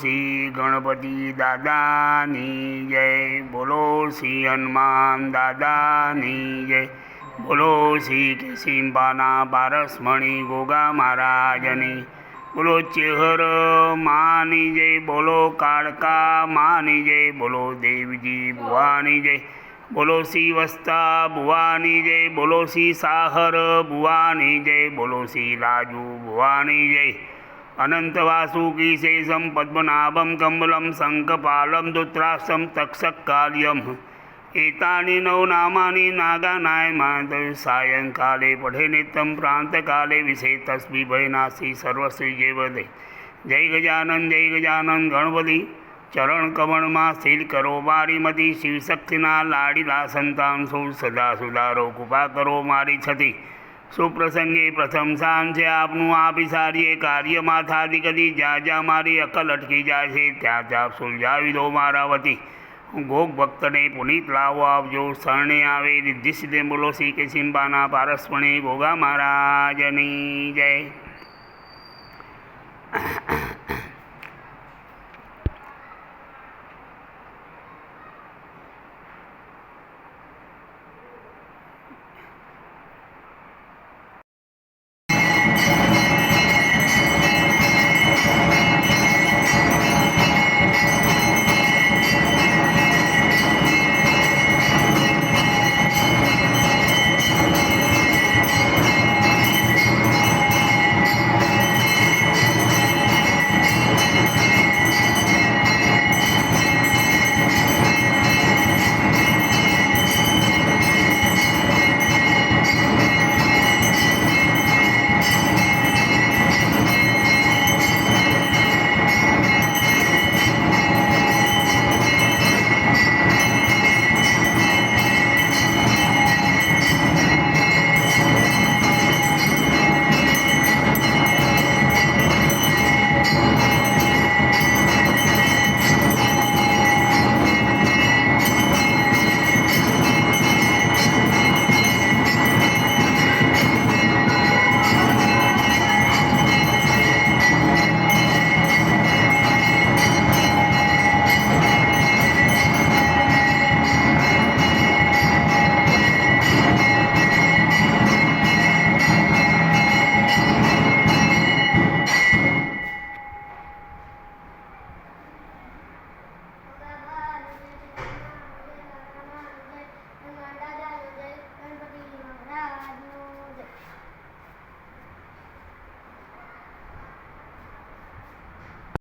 શ્રી ગણપતિ દાદાની જય. બોલો શ્રી હનુમાન દાદાની જય. બોલો શ્રી કેસિંબાના પારસમણી ગોગા મહારાજની. બોલો ચેહર માની જય. બોલો કાળકા માની જય. બોલો દેવજી ભુવાની જય. બોલો શ્રી વસ્તા ભુવાની જય. બોલો શ્રી સાહર ભુવાની જય. બોલો શ્રી રાજુ ભુવાની જય. વાસુકી શેષમ પદ્મનાભમ કમલમ શંખપાલમ દુત્રાક્ષમ તક્ષકાર્યમ એતાની નવનામાની નાગાનાયમાં સાયંકાલે પઠે નિત્યમ પ્રાંતકાલે વિશે તસ્મી ભયનાશી સર્વશ્રી જય વધે જય ગજાનન જય ગજાનન ગણપતિ ચરણ કમળમાં સ્થિર કરો મારી શિવશક્તિના લાડીલા સંતાન સૌ સદા સુધારો કૃપા કરો મારી છતી સુપ્રસંગે પ્રથમ સ્થાન છે આપનું આપી સારીએ કાર્યમાં થાતી કદી જ્યાં જ્યાં મારી અકલ અટકી જાય છે. ત્યાં ત્યાં સુલઝાવી દો મારા વતી. ગોગ ભક્તને પુનીત લાવો આપજો. શરણે આવે રિદ્ધિ સિદ્ધે બોલો શ્રી કે સિંબાના પારસપણે. ગોગા મહારાજની જય.